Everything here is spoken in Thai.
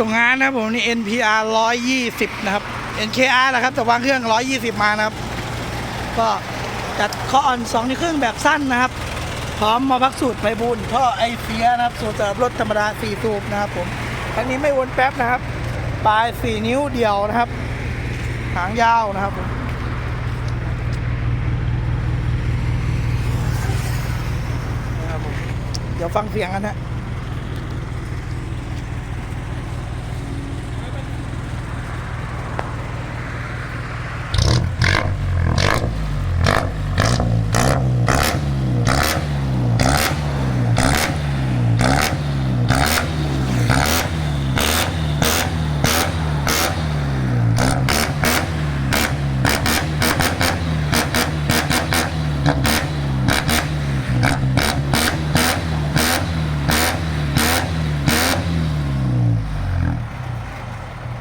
ส่งงานนะครับผมนี่ NPR 120 นะครับ NKR นะครับแต่วางเครื่อง 120 มานะครับ ก็จัดข้ออ่อน2นิ้วครึ่งแบบสั้นนะครับ พร้อมมาพักสูตรไฟบุญท่อไอเฟียนะครับ สูตรสำหรับรถธรรมดา 4 สูบนะครับผมทั้งนี้ไม่วนแป๊บนะครับ ปลาย 4 นิ้วเดียวนะครับ หางยาวนะครับผมนะครับผมเดี๋ยวฟังเสียงกันฮะ